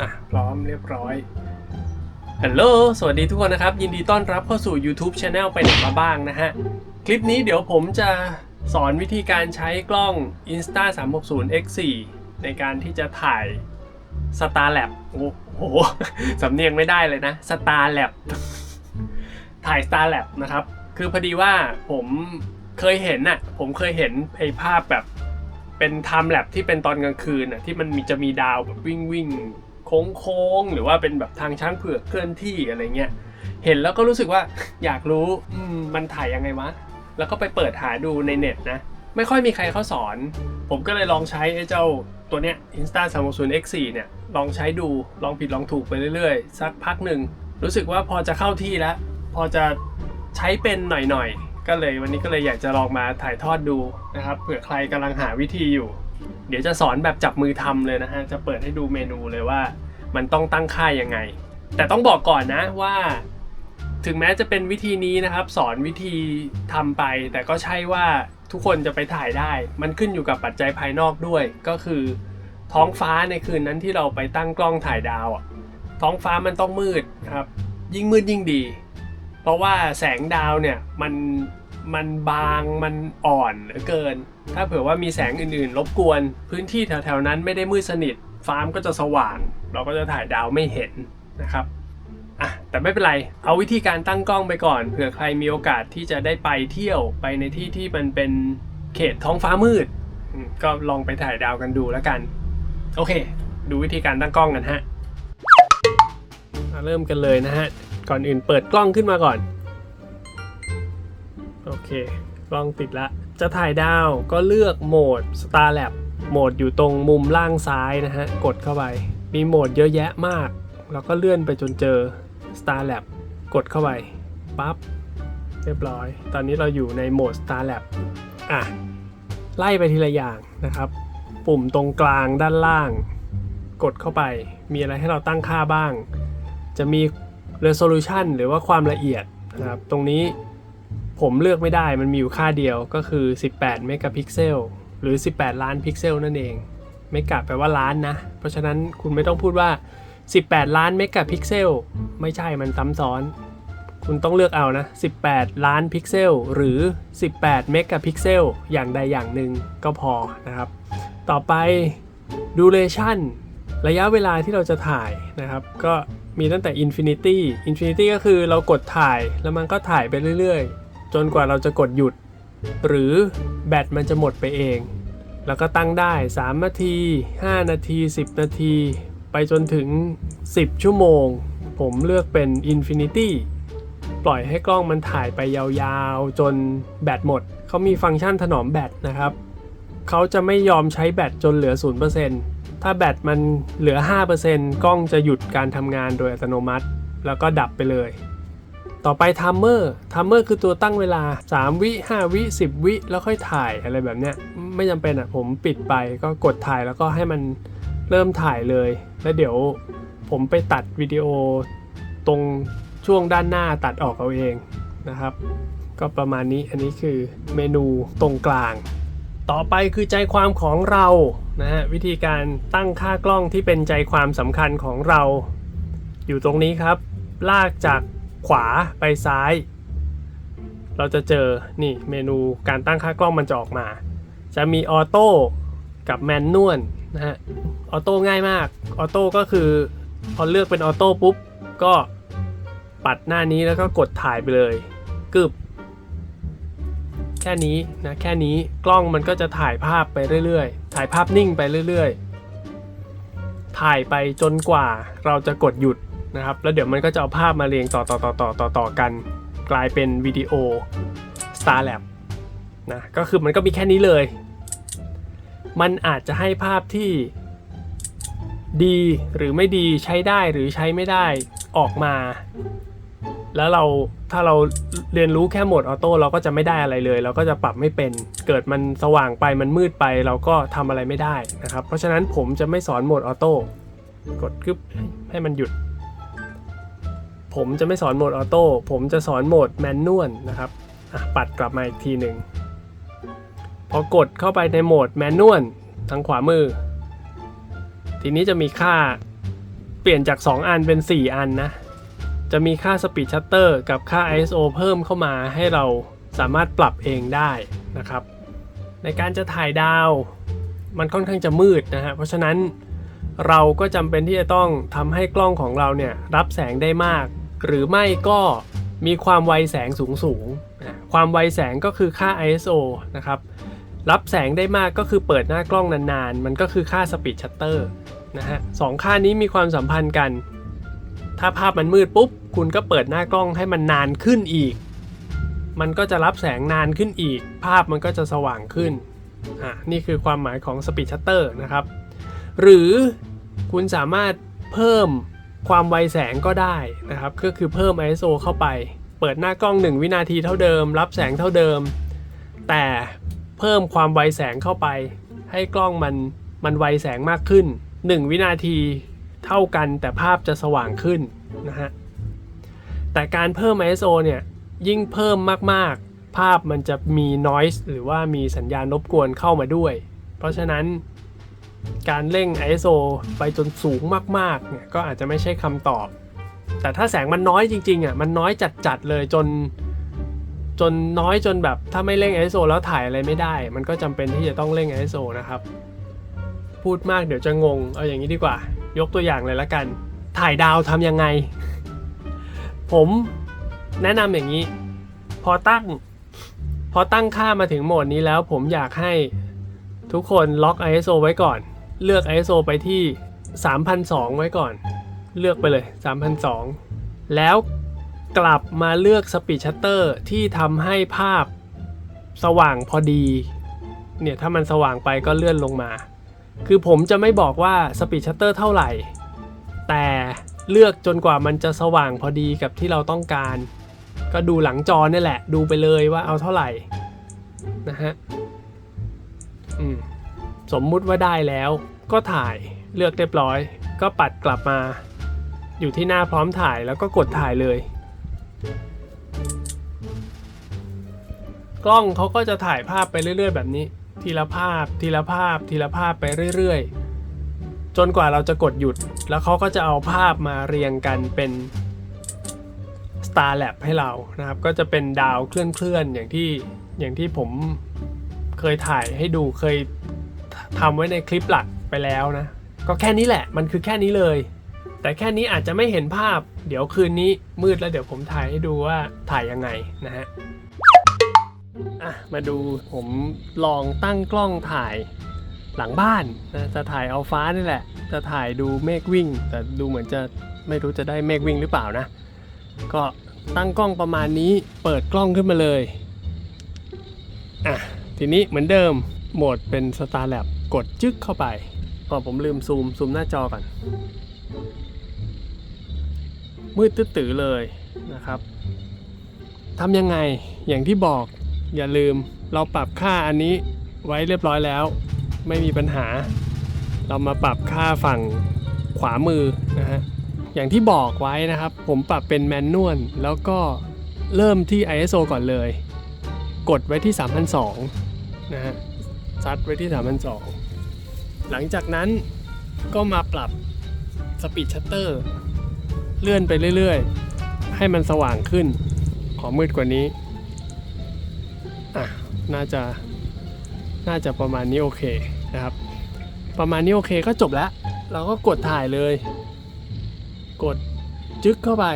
อะพร้อมเรียบร้อยฮัลโหลสวัสดีทุกคนนะครับ ยินดีต้อนรับเข้าสู่ YouTube Channel ไปไหนมาบ้างนะฮะ คลิปนี้เดี๋ยวผมจะสอนวิธีการใช้กล้อง Insta 360 X4 ในการที่จะถ่าย Star Lab โอ้โห สำเนียงไม่ได้เลยนะ Star Lab ถ่าย Star Lab นะครับ คือพอดีว่าผมเคยเห็นน่ะ ผมเคยเห็นไอ้ภาพแบบเป็นไทม์แลปที่เป็นตอนกลางคืนน่ะที่มันมีจะมีดาวแบบวิ่งวิ่ง โค้งโค้งๆหรือว่าเป็นแบบทางช้างเผือกเคลื่อนที่อะไรเงี้ยเห็นแล้วก็รู้สึกว่าอยากรู้อืมมันถ่ายยังไงวะแล้วก็ไปเปิดหาดูในเน็ตนะ ไม่ค่อยมีใครเขาสอน ผมก็เลยลองใช้ไอ้เจ้าตัวเนี้ย Insta 360 X4 เนี่ย ลองใช้ดูลองผิดลองถูกไปเรื่อยๆ สักพักหนึ่ง รู้สึกว่าพอจะเข้าที่แล้ว พอจะใช้เป็นหน่อยๆ ก็เลยวันนี้ก็เลยอยากจะลองมาถ่ายทอดดูนะครับเผื่อใครกำลังหาวิธีอยู่ เดี๋ยวจะสอนแบบจับมือทำเลยนะฮะ จะเปิดให้ดูเมนูเลยว่า มันต้องตั้งค่ายังไง แต่ต้องบอกก่อนนะว่า ถึงแม้จะเป็นวิธีนี้นะครับ สอนวิธีทำไป แต่ก็ใช่ว่าทุกคนจะไปถ่ายได้ มันขึ้นอยู่กับปัจจัยภายนอกด้วย ก็คือท้องฟ้าในคืนนั้นที่เราไปตั้งกล้องถ่ายดาวอะท้องฟ้ามันต้องมืดครับ ยิ่งมืดยิ่งดี เพราะว่าแสงดาวเนี่ยมัน มันบางมันอ่อนเหลือเกิน ถ้าเผื่อว่ามีแสงอื่นๆ รบกวน พื้นที่แถวๆนั้นไม่ได้มืดสนิทฟ้ามก็จะสว่าง เราก็จะถ่ายดาวไม่เห็นนะครับอะแต่ไม่เป็นไร เอาวิธีการตั้งกล้องไปก่อนเผื่อใครมีโอกาสที่จะได้ไปเที่ยวไปในที่ที่มันเป็นเขตท้องฟ้ามืด ก็ลองไปถ่ายดาวกันดูแล้วกัน โอเค ดูวิธีการตั้งกล้องกันฮะมาเริ่มกันเลยนะฮะ ก่อนอื่นเปิดกล้องขึ้นมาก่อน โอเคกล้องติดละ จะถ่ายดาวก็เลือกโหมด Star Lab โหมดอยู่ตรงมุมล่างซ้ายนะฮะ กดเข้าไป มีโหมดเยอะแยะมาก แล้วก็เลื่อนไปจนเจอ Star Lab กดเข้าไปปั๊บเรียบร้อย ตอนนี้เราอยู่ในโหมด Star Lab อะ ไล่ไปทีละอย่างนะครับ ปุ่มตรงกลางด้านล่าง กดเข้าไป มีอะไรให้เราตั้งค่าบ้าง จะมี resolution หรือว่าความละเอียดนะครับ ตรงนี้ ผมเลือกไม่ได้มันมีอยู่ค่าเดียวก็คือ 18 เมกะพิกเซลหรือ 18 ล้านพิกเซลนั่นเองเมกะแปลว่าล้านนะ เพราะฉะนั้นคุณไม่ต้องพูดว่า 18 ล้านเมกะพิกเซลไม่ใช่มันซ้ำซ้อน คุณต้องเลือกเอานะ 18 ล้านพิกเซลหรือ 18 เมกะพิกเซลอย่างใดอย่างหนึ่งก็พอนะครับ ต่อไป duration ระยะเวลาที่เราจะถ่ายนะครับ ก็มีตั้งแต่ infinity infinity ก็คือเรากดถ่ายแล้วมันก็ถ่ายไปเรื่อยๆ จนกว่าเราจะกดหยุด หรือแบตมันจะหมดไปเอง แล้วก็ตั้งได้ 3 นาที 5 นาที 10 นาที ไปจนถึง 10 ชั่วโมง ผมเลือกเป็น infinity ปล่อยให้กล้องมันถ่ายไปยาวๆ จนแบตหมด เขามีฟังก์ชันถนอมแบตนะครับ เขาจะไม่ยอมใช้แบตจนเหลือ 0%ถ้าแบตมันเหลือ 5%กล้องจะหยุดการทำงานโดยอัตโนมัติ แล้วก็ดับไปเลย ต่อไปทัมเมอร์ทัมเมอร์คือตัวตั้งเวลา 3 วิ 5 วิ 10 วิ แล้วค่อยถ่ายอะไรแบบเนี้ยไม่จำเป็นอะผมปิดไปก็กดถ่ายแล้วก็ให้มันเริ่มถ่ายเลย แล้วเดี๋ยวผมไปตัดวิดีโอตรงช่วงด้านหน้าตัดออกเอาเองนะครับ ก็ประมาณนี้อันนี้คือเมนูตรงกลาง ต่อไปคือใจความของเรานะฮะวิธีการตั้งค่ากล้องที่เป็นใจความสำคัญของเรา อยู่ตรงนี้ครับ ลากจาก ขวาไปซ้าย เราจะเจอนี่เมนูการตั้งค่ากล้องมันจะออกมา จะมีออโต้กับแมนนวลนะฮะออโต้ง่ายมากออโต้ก็คือพอเลือกเป็นออโต้ปุ๊บก็ปัดหน้านี้แล้วก็กดถ่ายไปเลยกึบแค่นี้นะแค่นี้กล้องมันก็จะถ่ายภาพไปเรื่อยๆ ถ่ายภาพนิ่งไปเรื่อยๆ ถ่ายไปจนกว่าเราจะกดหยุด นะครับ แล้วเดี๋ยวมันก็จะเอาภาพมาเรียงต่อต่อต่อต่อต่อต่อกัน กลายเป็นวิดีโอ Star Lab นะก็คือมันก็มีแค่นี้เลย มันอาจจะให้ภาพที่ดีหรือไม่ดีใช้ได้หรือใช้ไม่ได้ออกมา แล้วเราถ้าเราเรียนรู้แค่โหมดออโต้เราก็จะไม่ได้อะไรเลย เราก็จะปรับไม่เป็นเกิดมันสว่างไปมันมืดไปเราก็ทำอะไรไม่ได้นะครับ เพราะฉะนั้นผมจะไม่สอนโหมดออโต้กดกึบให้มันหยุด ผมจะไม่สอนโหมดออโต้ผมจะสอนโหมดแมนนวลนะครับปัดกลับมาอีกทีหนึ่งพอกดเข้าไปในโหมดแมนนวลทางขวามือ ทีนี้จะมีค่าเปลี่ยนจาก 2 อันเป็น 4 อันนะ จะมีค่า Speed Shutter กับค่า ISO เพิ่มเข้ามาให้เราสามารถปรับเองได้นะครับ ในการจะถ่ายดาวมันค่อนข้างจะมืดนะฮะเพราะฉะนั้นเราก็จำเป็นที่จะต้องทำให้กล้องของเราเนี่ยรับแสงได้มาก หรือไม่ก็มีความไวแสงสูงสูง ความไวแสงก็คือค่า ISO นะครับ รับแสงได้มากก็คือเปิดหน้ากล้องนานๆ มันก็คือค่า Speed Shutter นะฮะสองค่านี้มีความสัมพันธ์กัน ถ้าภาพมันมืดปุ๊บ คุณก็เปิดหน้ากล้องให้มันนานขึ้นอีก มันก็จะรับแสงนานขึ้นอีก ภาพมันก็จะสว่างขึ้น อะนี่คือความหมายของ Speed Shutter นะครับ หรือคุณสามารถเพิ่ม ความไวแสงก็ได้นะครับก็คือเพิ่ม ISO เข้าไป เปิดหน้ากล้อง 1 วินาทีเท่าเดิม รับแสงเท่าเดิม แต่เพิ่มความไวแสงเข้าไป ให้กล้องมันมันไวแสงมากขึ้น 1 วินาทีเท่ากันแต่ภาพจะสว่างขึ้นนะฮะแต่การเพิ่ม ISO เนี่ยยิ่งเพิ่มมากๆ ภาพมันจะมี noise หรือว่ามีสัญญาณรบกวนเข้ามาด้วย เพราะฉะนั้น การเร่ง ISO ไปจนสูงมากๆเนี่ยก็อาจจะไม่ใช่คำตอบ แต่ถ้าแสงมันน้อยจริงๆอะมันน้อยจัดๆเลยจน จนน้อยจนแบบถ้าไม่เร่ง ISO แล้วถ่ายอะไรไม่ได้ มันก็จำเป็นที่จะต้องเร่ง ISO นะครับ พูดมากเดี๋ยวจะงง เอาอย่างนี้ดีกว่า ยกตัวอย่างเลยละกัน ถ่ายดาวทำยังไง ผมแนะนำอย่างนี้ พอตั้ง พอตั้งค่ามาถึงโหมดนี้แล้วผมอยากให้ ทุกคนล็อก ISO ไว้ก่อน เลือก ISO ไปที่ 3,002 ไว้ก่อน เลือกไปเลย 3,002 แล้วกลับมาเลือก Speed Shutter ที่ทำให้ภาพสว่างพอดี เนี่ยถ้ามันสว่างไปก็เลื่อนลงมา คือผมจะไม่บอกว่า Speed Shutter เท่าไหร่ แต่เลือกจนกว่ามันจะสว่างพอดีกับที่เราต้องการ ก็ดูหลังจอนี่แหละ ดูไปเลยว่าเอาเท่าไหร่นะฮะ สมมุติว่าได้แล้วก็ถ่ายเลือกเรียบร้อย ก็ปัดกลับมา อยู่ที่หน้าพร้อมถ่ายแล้วก็กดถ่ายเลย กล้องเขาก็จะถ่ายภาพไปเรื่อย ๆ แบบนี้ ทีละภาพ ทีละภาพ ทีละภาพไปเรื่อย ๆ จนกว่าเราจะกดหยุด แล้วเขาก็จะเอาภาพมาเรียงกันเป็น Star Lab ให้เรานะครับ ก็จะเป็นดาวเคลื่อนๆอย่างที่อย่างที่ผม เคยถ่ายให้ดูเคยทำไว้ในคลิปหลักไปแล้วนะ ก็แค่นี้แหละมันคือแค่นี้เลย แต่แค่นี้อาจจะไม่เห็นภาพ เดี๋ยวคืนนี้มืดแล้วเดี๋ยวผมถ่ายให้ดูว่าถ่ายยังไงนะฮะอะมาดูผมลองตั้งกล้องถ่ายหลังบ้านนะจะถ่ายเอาฟ้านี่แหละ จะถ่ายดูเมฆวิ่ง แต่ดูเหมือนจะไม่รู้จะได้เมฆวิ่งหรือเปล่านะ ก็ตั้งกล้องประมาณนี้เปิดกล้องขึ้นมาเลยอะ ทีนี้เหมือนเดิมโหมดเป็น Star Lab กดจึ๊กเข้าไปพอผมลืมซูม ซูมหน้าจอก่อน มืดตื้อเลยนะครับทำยังไงอย่างที่บอกอย่าลืมเราปรับค่าอันนี้ไว้เรียบร้อยแล้ว ไม่มีปัญหา เรามาปรับค่าฝั่งขวามือนะฮะอย่างที่บอกไว้นะครับ ผมปรับเป็นแมนนวลแล้วก็เริ่มที่ ISO ก่อนเลย กดไว้ที่ 3,002 นะฮะซัดไว้ที่3,002หลังจากนั้นก็มาปรับ Speed Shutter เลื่อนไปเรื่อยๆ ให้มันสว่างขึ้น ขอมืดกว่านี้ อะ น่าจะ น่าจะประมาณนี้โอเคนะครับ ประมาณนี้โอเคก็จบแล้ว เราก็กดถ่ายเลย กดจึ๊กเข้าไป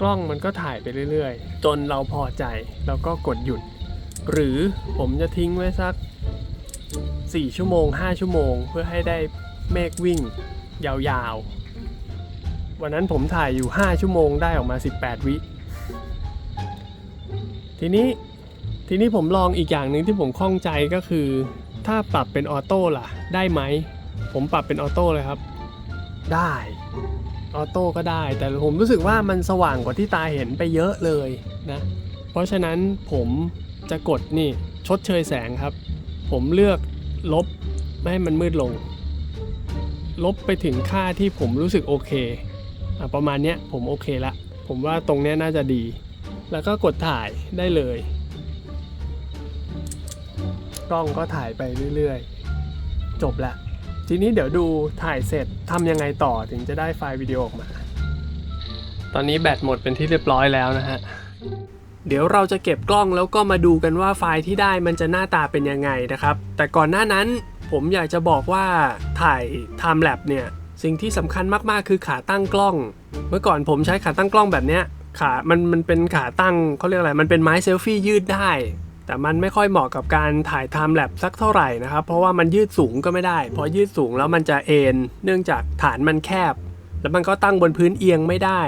กล้องมันก็ถ่ายไปเรื่อยๆ จนเราพอใจ แล้วก็กดหยุด หรือผมจะทิ้งไว้สัก 4 ชั่วโมง 5 ชั่วโมง เพื่อให้ได้เมฆวิ่งยาวๆ วันนั้นผมถ่ายอยู่ 5 ชั่วโมงได้ออกมา 18 วิ ทีนี้ทีนี้ผมลองอีกอย่างหนึ่งที่ผมข้องใจก็คือ ถ้าปรับเป็นออโต้ล่ะ ได้ไหม ผมปรับเป็นออโต้เลยครับ ได้ออโต้ก็ได้ แต่ผมรู้สึกว่ามันสว่างกว่าที่ตาเห็นไปเยอะเลยนะ เพราะฉะนั้นผม จะกดนี่ชดเชยแสงครับ ผมเลือกลบไม่ให้มันมืดลง ลบไปถึงค่าที่ผมรู้สึกโอเคอประมาณนี้ผมโอเคละ ผมว่าตรงนี้น่าจะดี แล้วก็กดถ่ายได้เลย กล้องก็ถ่ายไปเรื่อยๆ จบละ ทีนี้เดี๋ยวดูถ่ายเสร็จทำยังไงต่อถึงจะได้ไฟล์วิดีโอออกมา ตอนนี้แบตหมดเป็นที่เรียบร้อยแล้วนะฮะ เดี๋ยวเราจะเก็บกล้องแล้วก็มาดูกันว่าไฟล์ที่ได้มันจะหน้าตาเป็นยังไงนะครับ แต่ก่อนหน้านั้นผมอยากจะบอกว่าถ่าย Time l a p เนี่ยสิ่งที่สำคัญมากๆ คือขาตั้งกล้อง เมื่อก่อนผมใช้ขาตั้งกล้องแบบเนี้ยขามันมันเป็นขาตั้งเขาเรียกอะไร มันเป็นไม้เซลฟี่ยืดได้ แต่มันไม่ค่อยเหมาะกับการถ่าย Time Lapse สักเท่าไหร่นะครับ เพราะว่ามันยืดสูงก็ไม่ได้ พอยืดสูงแล้วมันจะเอ็น เนื่องจากฐานมันแคบ แล้วมันก็ตั้งบนพื้นเอียงไม่ได้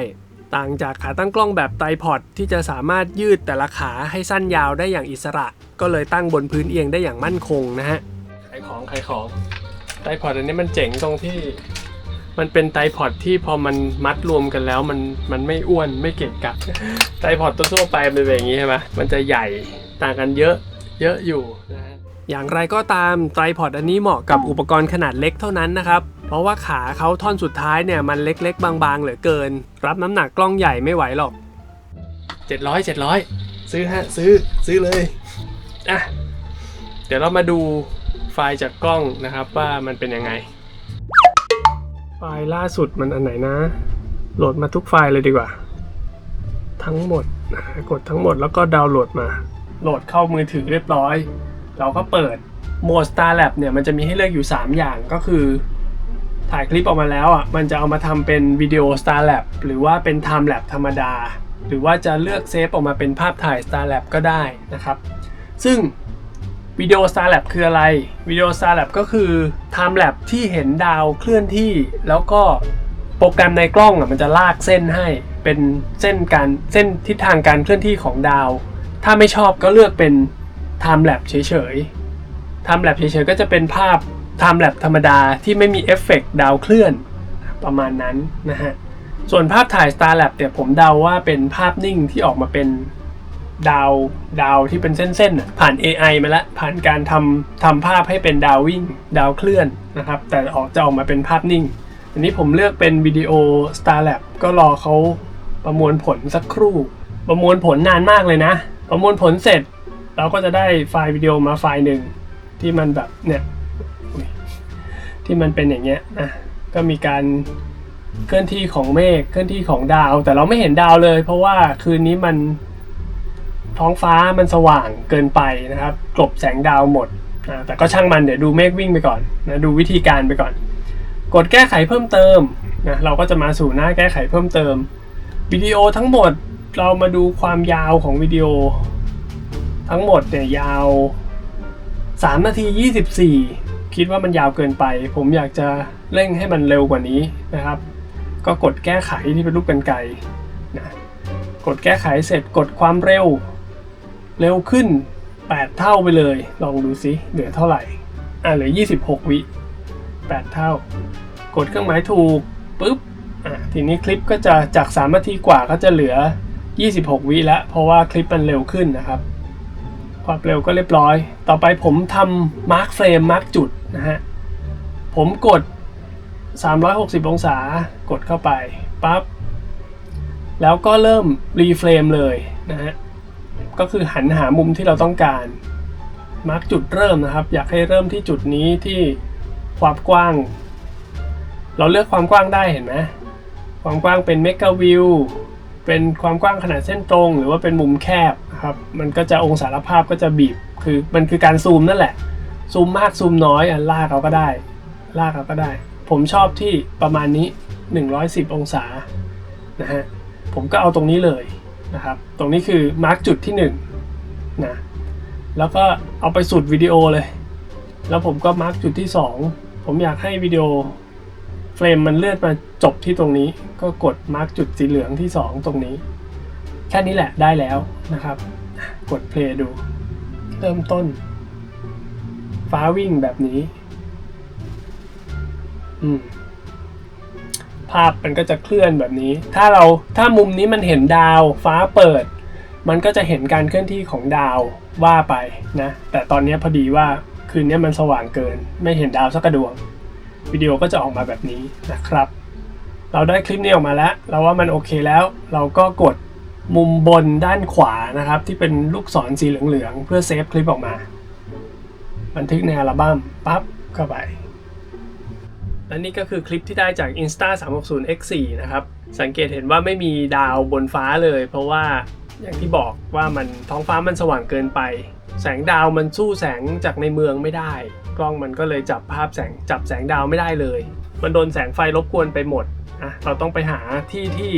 ต่างจากขาตั้งกล้องแบบไตรพอดที่จะสามารถยืดแต่ละขาให้สั้นยาวได้อย่างอิสระ ก็เลยตั้งบนพื้นเอียงได้อย่างมั่นคงนะฮะขายของขายของไตรพอดอันนี้มันเจ๋งตรงที่ มันเป็นไตรพอดที่พอมันมัดรวมกันแล้วมันมันไม่อ้วนไม่เกะกะไตรพอดทั่วๆไปมันเป็นอย่างนี้ใช่ไหมมันจะใหญ่ต่างกันเยอะเยอะอยู่นะฮะอย่างไรก็ตามไตรพอดอันนี้เหมาะกับอุปกรณ์ขนาดเล็กเท่านั้นนะครับ เพราะว่าขาเขาท่อนสุดท้ายเนี่ยมันเล็กๆ บางๆ เหลือเกิน รับน้ำหนักกล้องใหญ่ไม่ไหวหรอก 700 700 ซื้อฮะซื้อซื้อเลยอะเดี๋ยวเรามาดูไฟล์จากกล้องนะครับว่ามันเป็นยังไง ไฟล์ล่าสุดมันอันไหนนะ โหลดมาทุกไฟล์เลยดีกว่า ทั้งหมดนะกดทั้งหมดแล้วก็ดาวน์โหลดมา โหลดเข้ามือถือเรียบร้อย เราก็เปิดโหมด Star Lab เนี่ยมันจะมีให้เลือกอยู่ 3 อย่างก็คือ ถ่ายคลิปออกมาแล้วอะมันจะเอามาทำเป็นวิดีโอ Star Lab หรือว่าเป็น Time Lab ธรรมดา หรือว่าจะเลือกเซฟออกมาเป็นภาพถ่าย Star Lab ก็ได้นะครับ ซึ่งวิดีโอ Star Lab คืออะไรวิดีโอ Star Lab ก็คือ Time Lab ที่เห็นดาวเคลื่อนที่ แล้วก็โปรแกรมในกล้องอะมันจะลากเส้นให้เป็นเส้นการเส้นทิศทางการเคลื่อนที่ของดาว ถ้าไม่ชอบก็เลือกเป็น Time Lab เฉยๆ Time Lab เฉยๆก็จะเป็นภาพ Time Lab ธรรมดาที่ไม่มีเอฟเฟกต์ดาวเคลื่อนประมาณนั้นนะฮะ ส่วนภาพถ่าย Star Lab เนี่ยผมเดาว่าเป็นภาพนิ่งที่ออกมาเป็นดาวดาวที่เป็นเส้นๆผ่าน AI มาแล้วผ่านการทำทำภาพให้เป็นดาววิ่ง ดาวเคลื่อนนะครับ แต่ออกจะออกมาเป็นภาพนิ่ง อันนี้ผมเลือกเป็นวิดีโอ Star Lab ก็รอเขาประมวลผลสักครู่ ประมวลผลนานมากเลยนะ ประมวลผลเสร็จ เราก็จะได้ไฟล์วิดีโอมาไฟล์หนึ่งที่มันแบบเนี่ย ที่มันเป็นอย่างเงี้ยนะก็มีการเคลื่อนที่ของเมฆเคลื่อนที่ของดาว แต่เราไม่เห็นดาวเลย เพราะว่าคืนนี้มันท้องฟ้ามันสว่างเกินไปนะครับกลบแสงดาวหมดนะแต่ก็ช่างมันเดี๋ยวดูเมฆวิ่งไปก่อนนะดูวิธีการไปก่อน กดแก้ไขเพิ่มเติมนะเราก็จะมาสู่หน้าแก้ไขเพิ่มเติมวิดีโอทั้งหมดเรามาดูความยาวของวิดีโอ ทั้งหมดเนี่ยยาว 3 นาที 24 คิดว่ามันยาวเกินไป ผมอยากจะเร่งให้มันเร็วกว่านี้นะครับ ก็กดแก้ไขที่เป็นรูปกันไกรนะกดแก้ไขเสร็จกดความเร็ว เร็วขึ้น 8 เท่าไปเลย ลองดูซิเหลือเท่าไหร่อ่าเหลือ 26 วิ 8 เท่า กดเครื่องหมายถูกปุ๊บอะทีนี้คลิปก็จะจาก3นาทีกว่าก็จะเหลือ 26 วิแล้วเพราะว่าคลิปมันเร็วขึ้นนะครับ ความเร็วก็เรียบร้อย ต่อไปผมทำมาร์คเฟรมมาร์คจุดนะฮะ ผมกด 360 องศากดเข้าไปปั๊บแล้วก็เริ่มรีเฟรมเลยนะฮะ ก็คือหันหามุมที่เราต้องการ มาร์กจุดเริ่มนะครับ อยากให้เริ่มที่จุดนี้ที่ความกว้าง เราเลือกความกว้างได้เห็นไหมความกว้างเป็นเมกะวิว เป็นความกว้างขนาดเส้นตรง หรือว่าเป็นมุมแคบครับมันก็จะองศาภาพก็จะบีบคือมันคือการซูมนั่นแหละ ซูมมากซูมน้อยอะลากเอาก็ได้ ลากเอาก็ได้ ผมชอบที่ประมาณนี้ 110 องศานะฮะผมก็เอาตรงนี้เลยนะครับ ตรงนี้คือมาร์กจุดที่1นะแล้วก็เอาไปสุดวิดีโอเลย แล้วผมก็มาร์กจุดที่ 2 ผมอยากให้วิดีโอ เฟรมมันเลื่อนมาจบที่ตรงนี้ ก็กดมาร์กจุดสีเหลืองที่ 2 ตรงนี้ แค่นี้แหละได้แล้วนะครับ กดเพลย์ดู เริ่มต้น ฟ้าวิ่งแบบนี้ภาพมันก็จะเคลื่อนแบบนี้ ถ้าเราถ้ามุมนี้มันเห็นดาว ฟ้าเปิด มันก็จะเห็นการเคลื่อนที่ของดาวว่าไปนะ แต่ตอนนี้พอดีว่าคืนนี้มันสว่างเกิน ไม่เห็นดาวสักกระดวง วิดีโอก็จะออกมาแบบนี้นะครับ เราได้คลิปนี้ออกมาแล้ว เราว่ามันโอเคแล้ว เราก็กดมุมบนด้านขวานะครับ ที่เป็นลูกศรสีเหลืองๆ เพื่อเซฟคลิปออกมา บันทึกในอัลบั้มปั๊บเข้าไป และนี่ก็คือคลิปที่ได้จาก Insta 360 X4 นะครับ สังเกตเห็นว่าไม่มีดาวบนฟ้าเลย เพราะว่าอย่างที่บอกว่ามันท้องฟ้ามันสว่างเกินไป แสงดาวมันสู้แสงจากในเมืองไม่ได้ กล้องมันก็เลยจับภาพแสงจับแสงดาวไม่ได้เลย มันโดนแสงไฟรบกวนไปหมดอะเราต้องไปหาที่ที่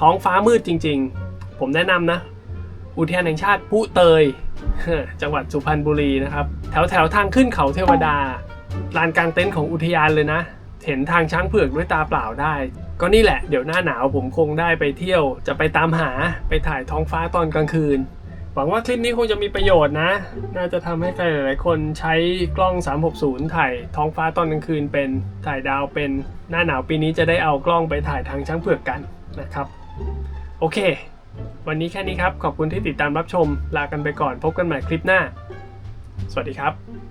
ท้องฟ้ามืดจริง ๆ ผมแนะนำนะ อุทยานแห่งชาติพุเตย จังหวัดสุพรรณบุรีนะครับ แถวแถวทางขึ้นเขาเทวดาลานกลางเต็นท์ของอุทยานเลยนะ เห็นทางช้างเผือกด้วยตาเปล่าได้ ก็นี่แหละเดี๋ยวหน้าหนาวผมคงได้ไปเที่ยว จะไปตามหาไปถ่ายท้องฟ้าตอนกลางคืน วังว่าคลิปนี้คงจะมีประโยชน์นะ น่าจะทำให้ใครหลายๆคนใช้กล้อง 360 ถ่ายท้องฟ้าตอนกลางคืนเป็นถ่ายดาวเป็นหน้าหนาวปีนี้จะได้เอากล้องไปถ่ายทางช้างเผือกกันนะครับ โอเค วันนี้แค่นี้ครับ ขอบคุณที่ติดตามรับชม ลากันไปก่อนพบกันใหม่คลิปหน้า สวัสดีครับ